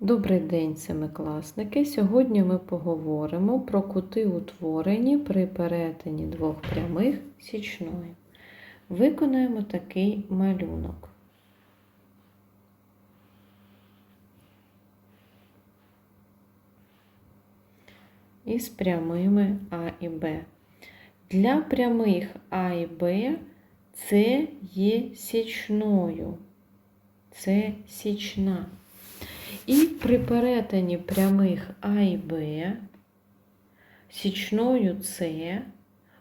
Добрий день, семикласники! Сьогодні ми поговоримо про кути, утворені при перетині двох прямих січною. Виконаємо такий малюнок. Із прямими А і Б. Для прямих А і Б це є січною. Це січна. І при перетині прямих А і Б січною С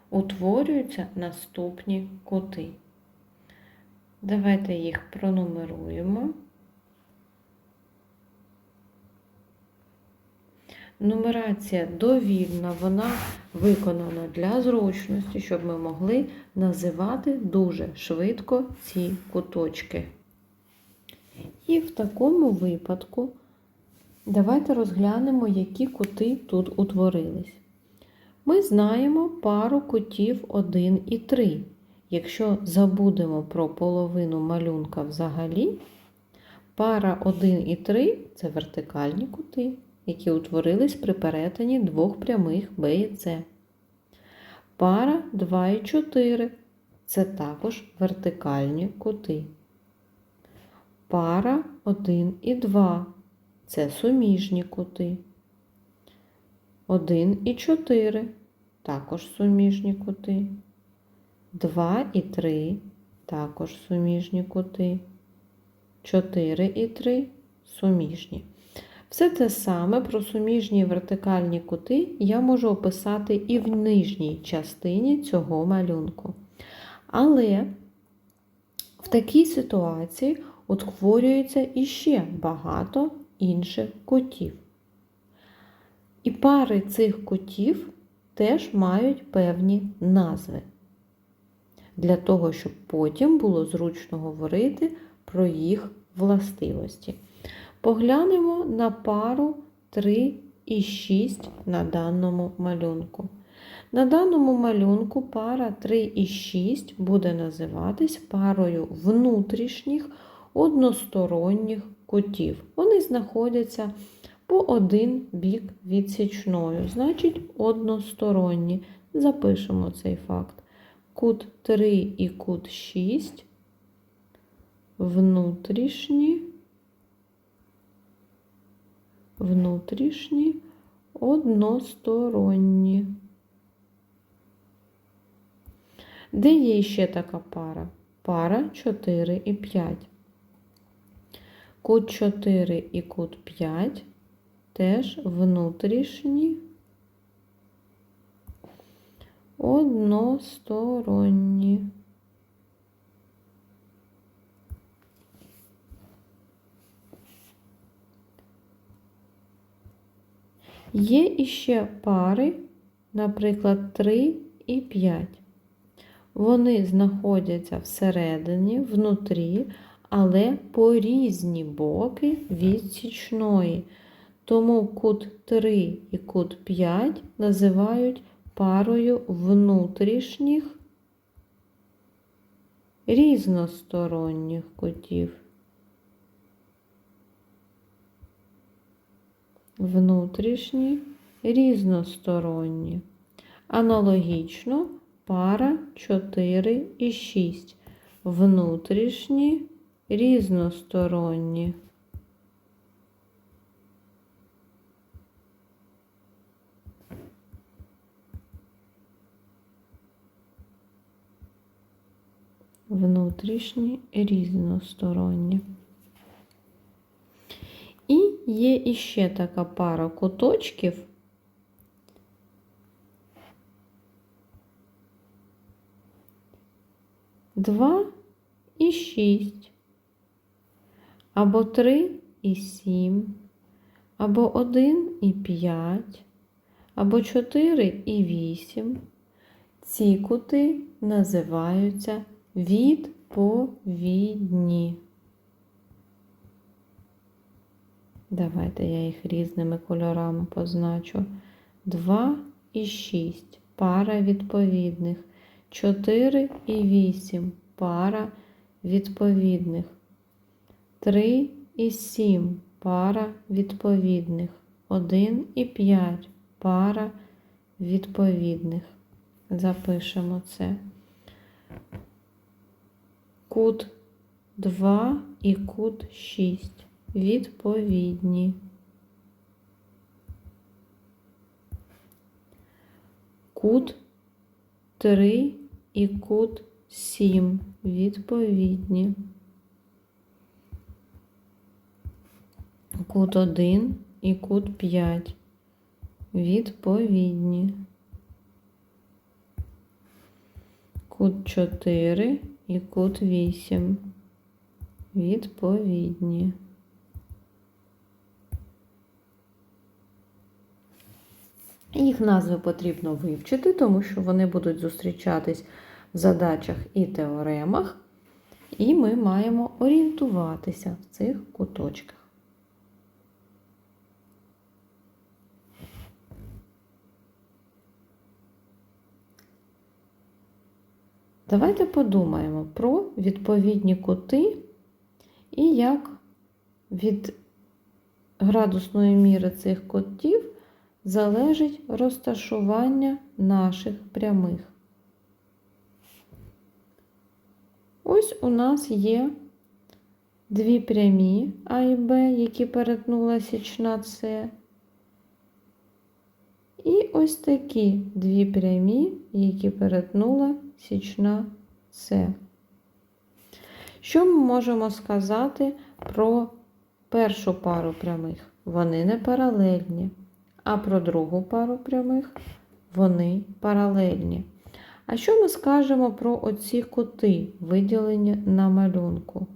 утворюються наступні кути. Давайте їх пронумеруємо. Нумерація довільна, вона виконана для зручності, щоб ми могли називати дуже швидко ці куточки. І в такому випадку давайте розглянемо, які кути тут утворились. Ми знаємо пару кутів 1 і 3. Якщо забудемо про половину малюнка взагалі, пара 1 і 3 це вертикальні кути, які утворились при перетині двох прямих Б і С. Пара 2 і 4 це також вертикальні кути. Пара 1 і 2 це суміжні кути. 1 і 4 також суміжні кути. 2 і 3 також суміжні кути. 4 і 3 суміжні. Все те саме про суміжні вертикальні кути я можу описати і в нижній частині цього малюнку. Але в такій ситуації утворюється іще багато інших кутів. І пари цих кутів теж мають певні назви. Для того, щоб потім було зручно говорити про їх властивості. Поглянемо на пару 3 і 6 на даному малюнку. На даному малюнку пара 3 і 6 буде називатись парою внутрішніх односторонніх кутів. Вони знаходяться по один бік від січною, значить односторонні. Запишемо цей факт. Кут 3 і кут 6 внутрішні, внутрішні односторонні. Де є ще така пара? Пара 4 і 5. Кут 4 і кут 5 теж внутрішні односторонні. Є іще пари, наприклад, 3 і 5. Вони знаходяться всередині, внутрі, але по різні боки від січної. Тому кут 3 і кут 5 називають парою внутрішніх різносторонніх кутів. Внутрішні різносторонні. Аналогічно пара 4 і 6. Внутрішні різносторонні. Внутрішні різносторонні. І є іще така пара куточків. Два і шість, Або три і сім, або один і п'ять, або чотири і вісім. Ці кути називаються відповідні. Давайте я їх різними кольорами позначу. 2 і 6 пара відповідних. 4 і 8 пара відповідних. 3 і 7 пара відповідних. 1 і 5 пара відповідних. Запишемо це. Кут 2 і кут 6 відповідні. Кут 3 і кут 7 відповідні. Кут 1 і кут 5 відповідні. Кут 4 і кут 8 відповідні. Їх назви потрібно вивчити, тому що вони будуть зустрічатись в задачах і теоремах, і ми маємо орієнтуватися в цих куточках. Давайте подумаємо про відповідні кути і як від градусної міри цих кутів залежить розташування наших прямих. Ось у нас є дві прямі А і Б, які перетнула січна С. І ось такі дві прямі, які перетнула січна С. Що ми можемо сказати про першу пару прямих? Вони не паралельні. А про другу пару прямих вони паралельні. А що ми скажемо про оці кути, виділені на малюнку?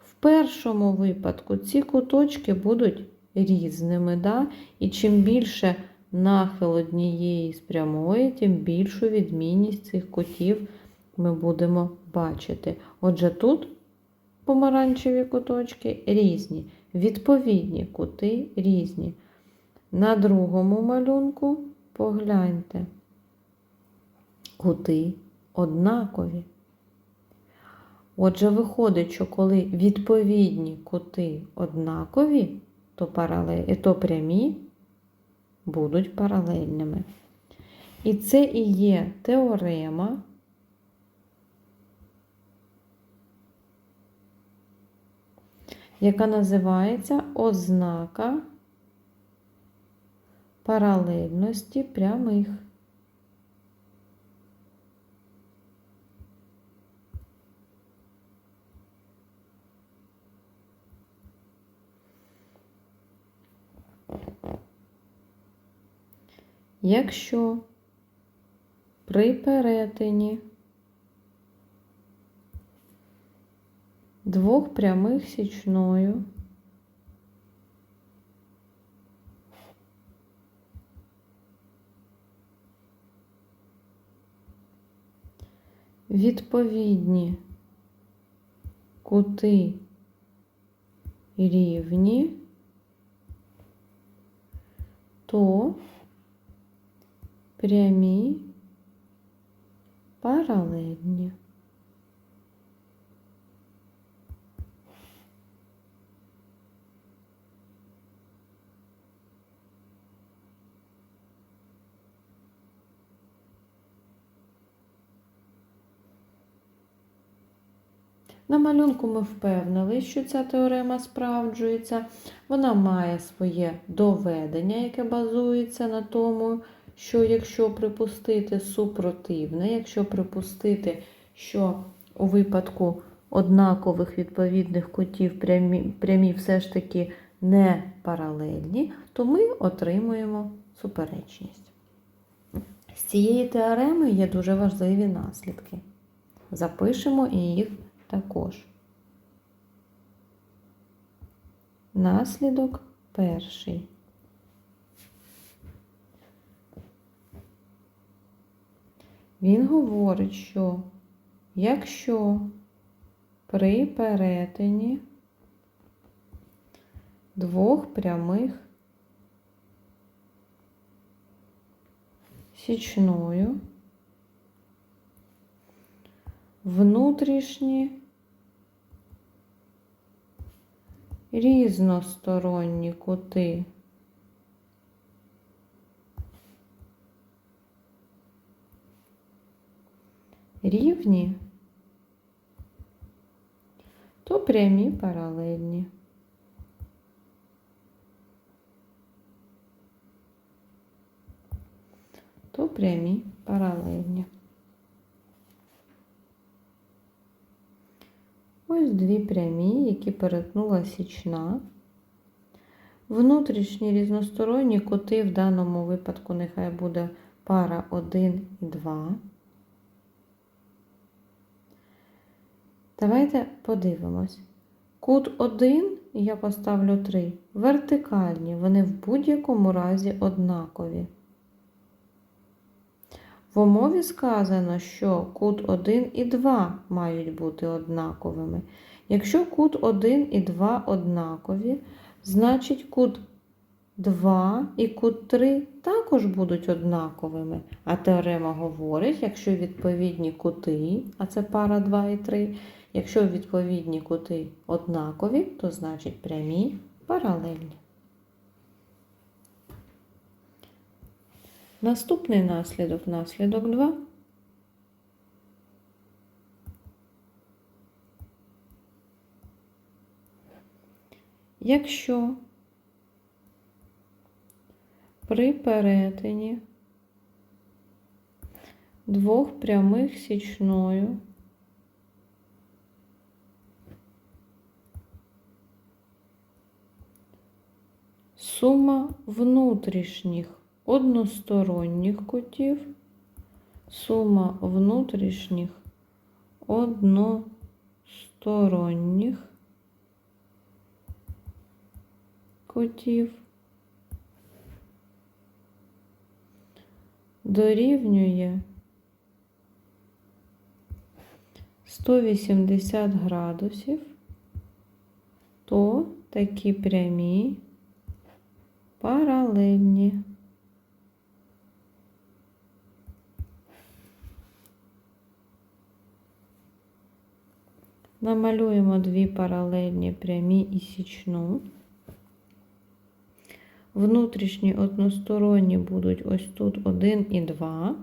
В першому випадку ці куточки будуть різними, да? і чим більше нахил однієї з прямої, тим більшу відмінність цих кутів ми будемо бачити. Отже, тут помаранчеві куточки різні, відповідні кути різні. На другому малюнку погляньте, кути однакові. Отже, виходить, що коли відповідні кути однакові, то, паралель, то прямі будуть паралельними. І це і є теорема, яка називається ознака паралельності прямих. Якщо при перетині двох прямих січною відповідні кути рівні, то прямі паралельні. На малюнку ми впевнили, що ця теорема справджується. Вона має своє доведення, яке базується на тому, що якщо припустити супротивне, якщо припустити, що у випадку однакових відповідних кутів прямі, прямі все ж таки не паралельні, то ми отримуємо суперечність. З цієї теореми є дуже важливі наслідки. Запишемо їх також. Наслідок перший. Він говорить, що якщо при перетині двох прямих січною внутрішні різносторонні кути. Рівні, то прямі паралельні. То прямі паралельні. Ось дві прямі, які перетнула січна. Внутрішні різносторонні кути в даному випадку нехай буде пара 1 і 2. Давайте подивимось. Кут 1 я поставлю 3. Вертикальні, вони в будь-якому разі однакові. В умові сказано, що кут 1 і 2 мають бути однаковими. Якщо кут 1 і 2 однакові, значить кут 2 і кут 3 також будуть однаковими. А теорема говорить, якщо відповідні кути, а це пара 2 і 3, якщо відповідні кути однакові, то значить прямі паралельні. Наступний наслідок, наслідок 2. Якщо при перетині двох прямих січною сума внутрішніх односторонніх кутів, сума внутрішніх односторонніх кутів дорівнює 180 градусів, то такі прямі паралельні. Намалюємо дві паралельні прямі і січну. Внутрішні односторонні будуть ось тут 1 і 2.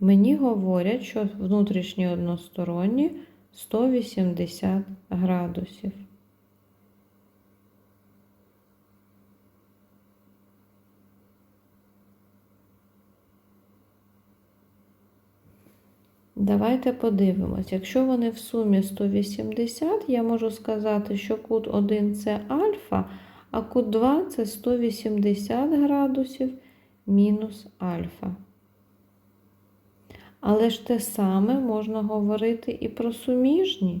Мені говорять, що внутрішні односторонні 180 градусів. Давайте подивимось. Якщо вони в сумі 180, я можу сказати, що кут 1 це альфа, а кут 2 це 180 градусів мінус альфа. Але ж те саме можна говорити і про суміжні.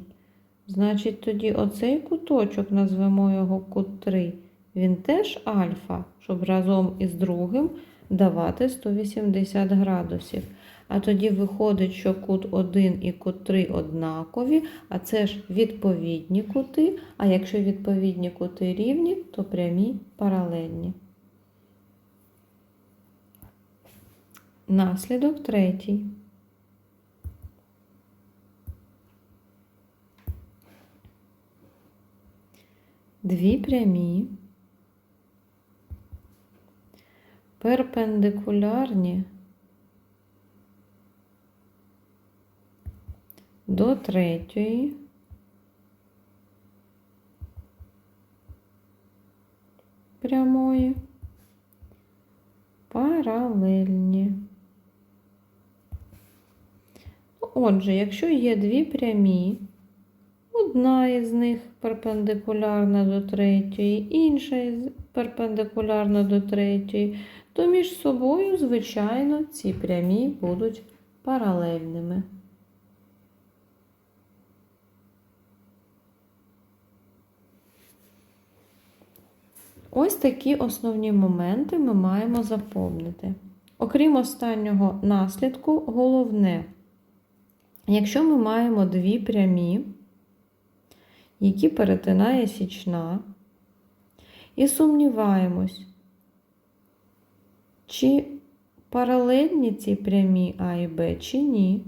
Значить, тоді оцей куточок, назвемо його кут 3, він теж альфа, щоб разом із другим давати 180 градусів. А тоді виходить, що кут 1 і кут 3 однакові, а це ж відповідні кути. А якщо відповідні кути рівні, то прямі паралельні. Наслідок третій. Дві прямі, перпендикулярні до третьої. Прямої паралельні. Отже, якщо є дві прямі, одна із них перпендикулярна до третьої, інша перпендикулярна до третьої, то між собою, звичайно, ці прямі будуть паралельними. Ось такі основні моменти ми маємо заповнити. Окрім останнього наслідку, головне, якщо ми маємо дві прямі, які перетинає січна, і сумніваємось, чи паралельні ці прямі А і Б, чи ні,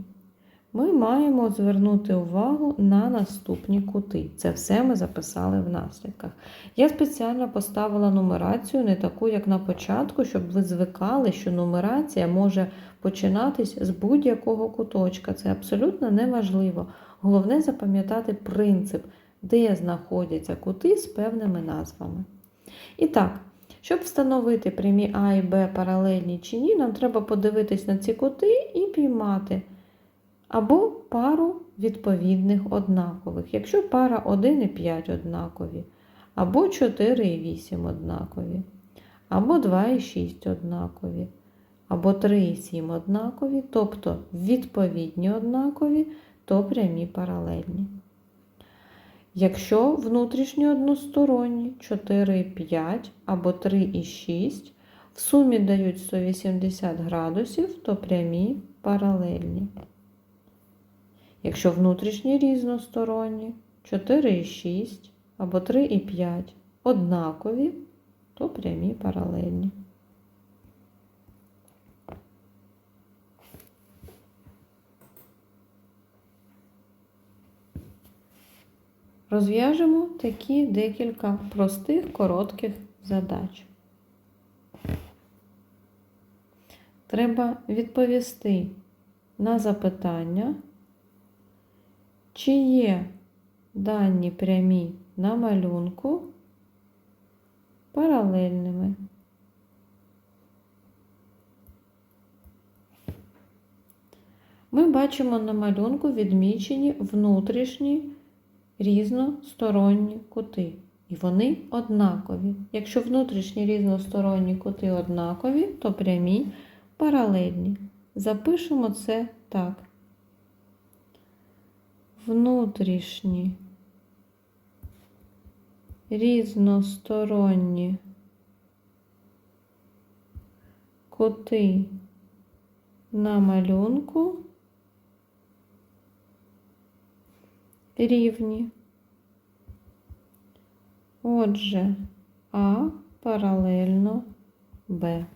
ми маємо звернути увагу на наступні кути. Це все ми записали в наслідках. Я спеціально поставила нумерацію не таку, як на початку, щоб ви звикали, що нумерація може починатись з будь-якого куточка. Це абсолютно неважливо. Головне запам'ятати принцип, де знаходяться кути з певними назвами. І так, щоб встановити прямі А і Б паралельні чи ні, нам треба подивитись на ці кути і піймати або пару відповідних однакових, якщо пара 1 і 5 однакові, або 4 і 8 однакові, або 2 і 6 однакові, або 3 і 7 однакові, тобто відповідні однакові, то прямі паралельні. Якщо внутрішні односторонні 4 і 5 або 3 і 6 в сумі дають 180 градусів, то прямі паралельні. Якщо внутрішні різносторонні 4 і 6 або 3 і 5 однакові, то прямі паралельні. Розв'яжемо такі декілька простих коротких задач. Треба відповісти на запитання, чи є дані прямі на малюнку паралельними. Ми бачимо на малюнку відмічені внутрішні різносторонні кути. І вони однакові. Якщо внутрішні різносторонні кути однакові, то прямі паралельні. Запишемо це так. Внутрішні різносторонні кути на малюнку рівні. Отже, А паралельно Б.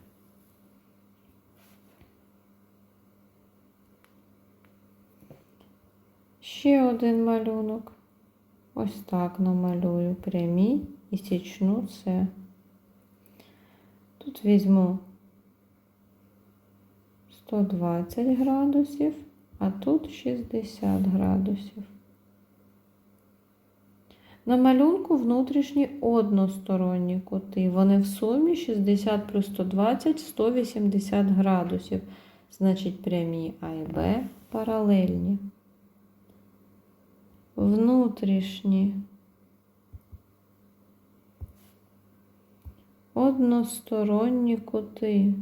Ще один малюнок. Ось так намалюю прямі і січну це. Тут візьму 120 градусів, а тут 60 градусів. На малюнку внутрішні односторонні кути. Вони в сумі 60 плюс 120 180 градусів. Значить, прямі А і Б паралельні. Внутрішні односторонні кути.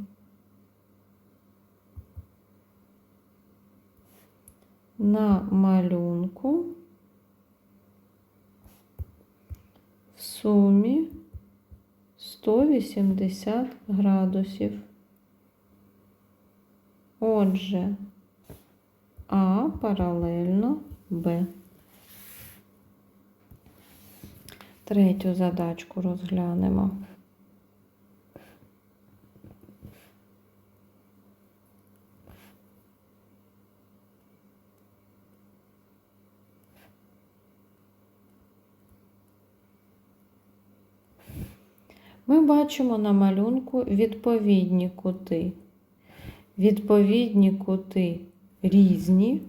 На малюнку в сумі 180 градусів. Отже, А паралельно Б. Третю задачку розглянемо. Ми бачимо на малюнку відповідні кути. Відповідні кути різні,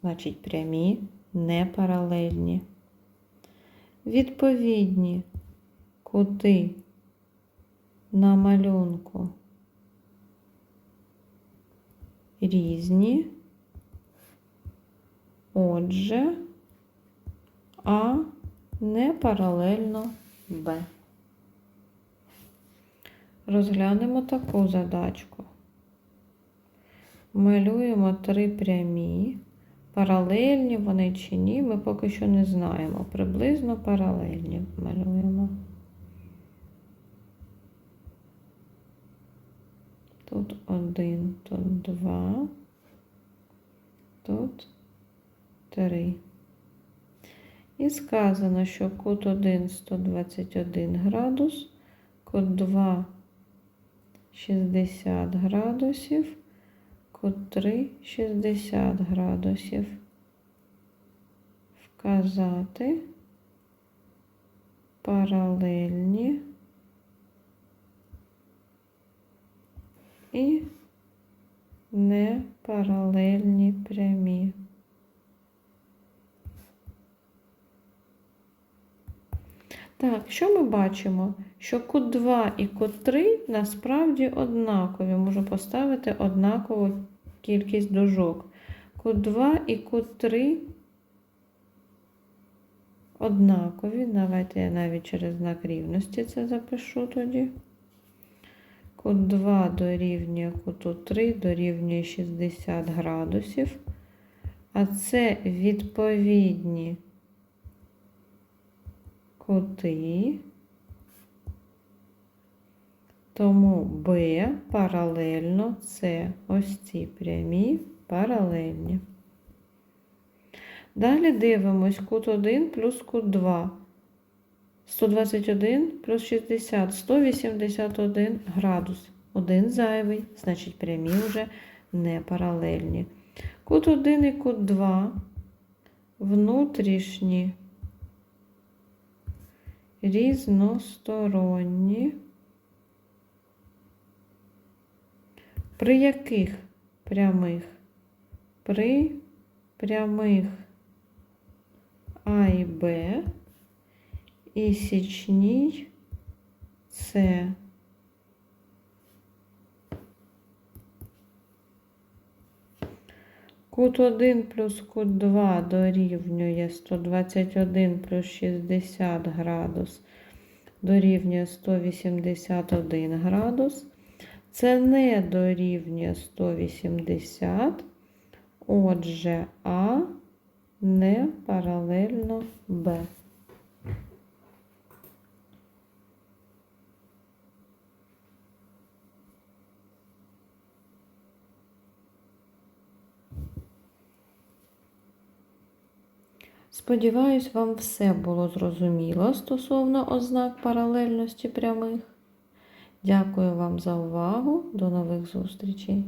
значить прямі, не паралельні. Відповідні кути на малюнку різні. Отже, А не паралельно Б. Розглянемо таку задачку. Малюємо три прямі. Паралельні вони чи ні, ми поки що не знаємо. Приблизно паралельні малюємо. Тут один, тут два, тут три. І сказано, що кут 1 121 градус, кут 2 60 градусів, 3 60 градусів. Вказати паралельні і непаралельні прямі. Так, що ми бачимо? Що кут 2 і кут 3 насправді однакові. Можу поставити однакову кількість дужок. Кут 2 і кут 3 однакові. Давайте я навіть через знак рівності це запишу тоді. Кут 2 дорівнює куту 3 дорівнює 60 градусів. А це відповідні кути. Тому Б паралельно С. Ось ці прямі паралельні. Далі дивимось кут 1 плюс кут 2. 121 плюс 60, 181 градус. Один зайвий, значить прямі вже не паралельні. Кут 1 і кут 2 внутрішні, різносторонні. При яких прямих? При прямих А і Б і січній С. Кут 1 плюс кут 2 дорівнює 121 плюс 60 градус дорівнює 181 градус. Це не дорівнює 180, отже, А не паралельно Б. Сподіваюсь, вам все було зрозуміло стосовно ознак паралельності прямих. Дякую вам за увагу. До нових зустрічей!